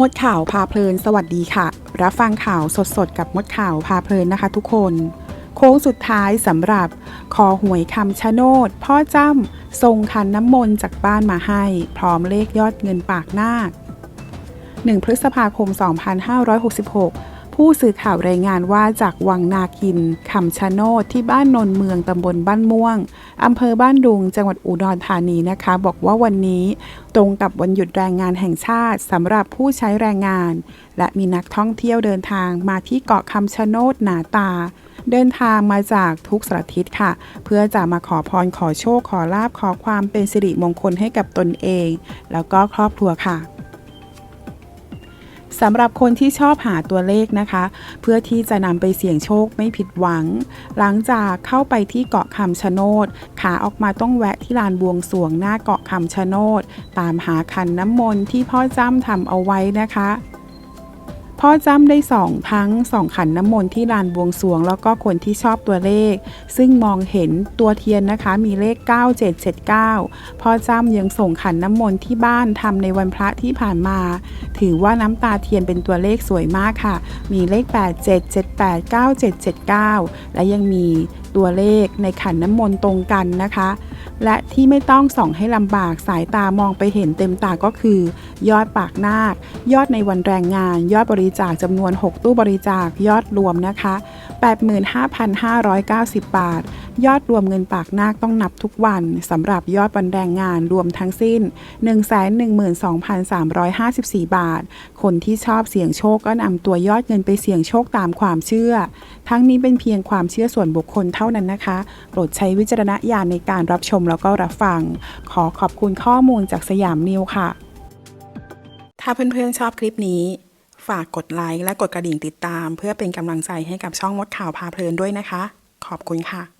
มดข่าวพาเพลิน สวัสดีค่ะ รับฟังข่าวสดๆ กับมดข่าวพาเพลินนะคะทุกคน โค้งสุดท้ายสำหรับคอหวยคำชะโนด พ่อจ้ำทรงคันน้ำมนต์จากบ้านมาให้ พร้อมเลขยอดเงินปากนาค 1 พฤษภาคม 2566 ผู้สื่อข่าวรายงานว่าจากวังนาคินคำชะโนดที่บ้านนนเมืองตำบลบ้านม่วงอำเภอบ้านดุง จังหวัดอุดรธานีนะคะ บอกว่าวันนี้ตรงกับวันหยุดแรงงานแห่งชาติสำหรับผู้ใช้แรงงาน และมีนักท่องเที่ยวเดินทางมาที่เกาะคำชะโนดหนาตา เดินทางมาจากทุกสารทิศค่ะ เพื่อจะมาขอพรขอโชคขอลาบขอความเป็นสิริมงคลให้กับตนเอง แล้วก็ครอบครัวค่ะ สำหรับคนที่ชอบหาตัวเลขนะคะ เพื่อที่จะนำไปเสี่ยงโชคไม่ผิดหวัง หลังจากเข้าไปที่เกาะคำชะโนดขาออกมาต้องแวะที่ลานบวงสวงหน้าเกาะคำชะโนด ตามหาขันน้ำมนต์ที่พ่อจ้ำทำเอาไว้นะคะ พ่อจ้ำได้สองทั้งสองขันน้ำมนต์ที่ลานบวงสรวง แล้วก็คนที่ชอบตัวเลข ซึ่งมองเห็นตัวเทียนนะคะมีเลข 9779 พ่อจ้ำยังส่งขันน้ำมนต์ที่บ้านทำในวันพระที่ผ่านมา ถือว่าน้ำตาเทียนเป็นตัวเลขสวยมากค่ะ มีเลข 87789779 และยังมี ตัวเลขในขันน้ำมนต์ตรงกันนะคะ และที่ไม่ต้องส่องให้ลำบากสายตามองไปเห็นเต็มตาก็คือ ยอดปากนาค ยอดในวันแรงงาน ยอดบริจาคจำนวน 6 ตู้บริจาคยอดรวมนะคะ 85,590 บาท ยอดรวมเงินปากนาคต้องนับทุกวันสำหรับยอดวันแรงงานรวมทั้งสิ้น 112,354 บาท คนที่ชอบเสี่ยงโชคก็นำตัวยอดเงินไปเสี่ยงโชคตามความเชื่อ ทั้งนี้เป็นเพียงความเชื่อส่วนบุคคลเท่าานั้นนะคะ โปรดใช้วิจารณญาณในการรับชมแล้วก็รับฟัง ขอขอบคุณข้อมูลจากสยามนิวค่ะ ถ้าเพื่อนๆชอบคลิปนี้ ฝากกดไลค์และกดกระดิ่งติดตาม เพื่อเป็นกำลังใจให้กับช่องมดข่าวพาเพลินด้วยนะคะ ขอบคุณค่ะ